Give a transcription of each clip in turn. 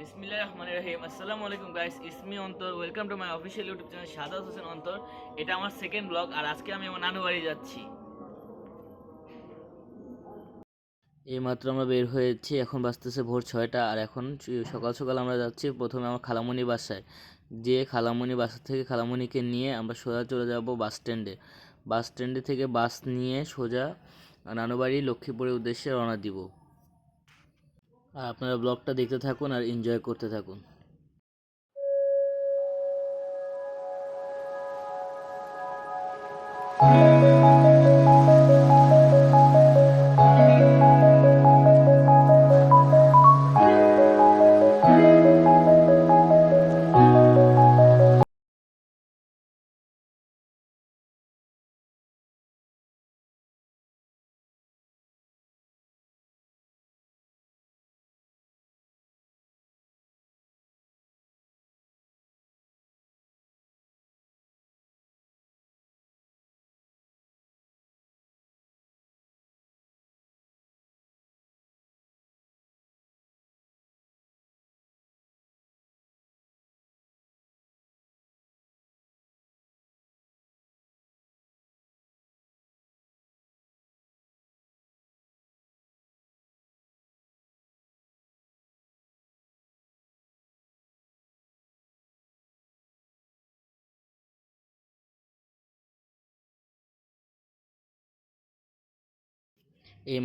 বিসমিল্লাহ রহমান রহিম। আসসালামু আলাইকুম guys ইসমি Antor. Welcome to my official YouTube channel Sadat Hossain Antor. এটা আমার সেকেন্ড ব্লগ আর আজকে আমি আমার নানু বাড়ি যাচ্ছি। এইমাত্র আমরা বের হয়েছি, এখন বাজতেছে ভোর ছয়টা আর এখন সকাল সকাল আমরা যাচ্ছি প্রথমে আমার খালামণি বাসায়। যে খালামণি বাসা থেকে খালামণিকে নিয়ে আমরা সোজা চলে যাব বাস স্ট্যান্ডে বাস স্ট্যান্ডে থেকে বাস নিয়ে সোজা নানুবাড়ি লক্ষ্মীপুরের উদ্দেশ্যে রওনা দিব। আর আপনারা ব্লগটা দেখতে থাকুন আর এনজয় করতে থাকুন। এই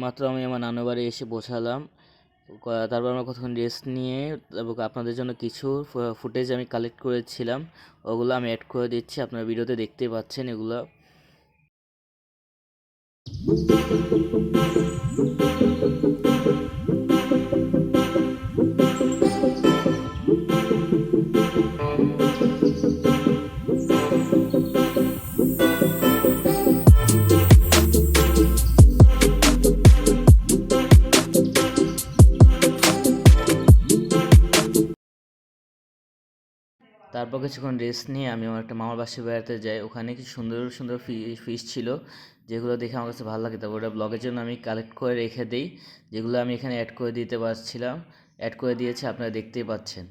মাত্র আমি আমার নানু বাড়ি এসে পৌঁছালাম তারপর আমরা কতক্ষণ রেস্ট নিয়ে, তারপর আপনাদের জন্য কিছু ফুটেজ আমি কালেক্ট করেছিলাম। ওগুলো আমি অ্যাড করে দিচ্ছি, আপনারা ভিডিওতে দেখতে পাচ্ছেন এগুলো। তারপর কিছুক্ষণ রেস্ট নিয়ে আমি আমার একটা মামার বাসায় বেড়াতে যাই। ওখানে কি সুন্দর সুন্দর ফিশ ছিল, যেগুলো দেখে আমার কাছে ভালো লাগে। তারপর ওটা ব্লগের জন্য আমি কালেক্ট করে রেখে দিই, যেগুলো আমি এখানে অ্যাড করে দিতে পারছিলাম। অ্যাড করে দিয়েছি, আপনারা দেখতেই পাচ্ছেন।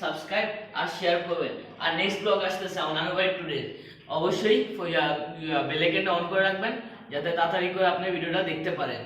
সাবস্ক্রাইব আর শেয়ার করবেন। আর নেক্সট ব্লগ আসতেছে বাড়ি টুডে অবশ্যই বেলেকেনটা অন করে রাখবেন, যাতে তাড়াতাড়ি করে আপনি ভিডিওটা দেখতে পারেন।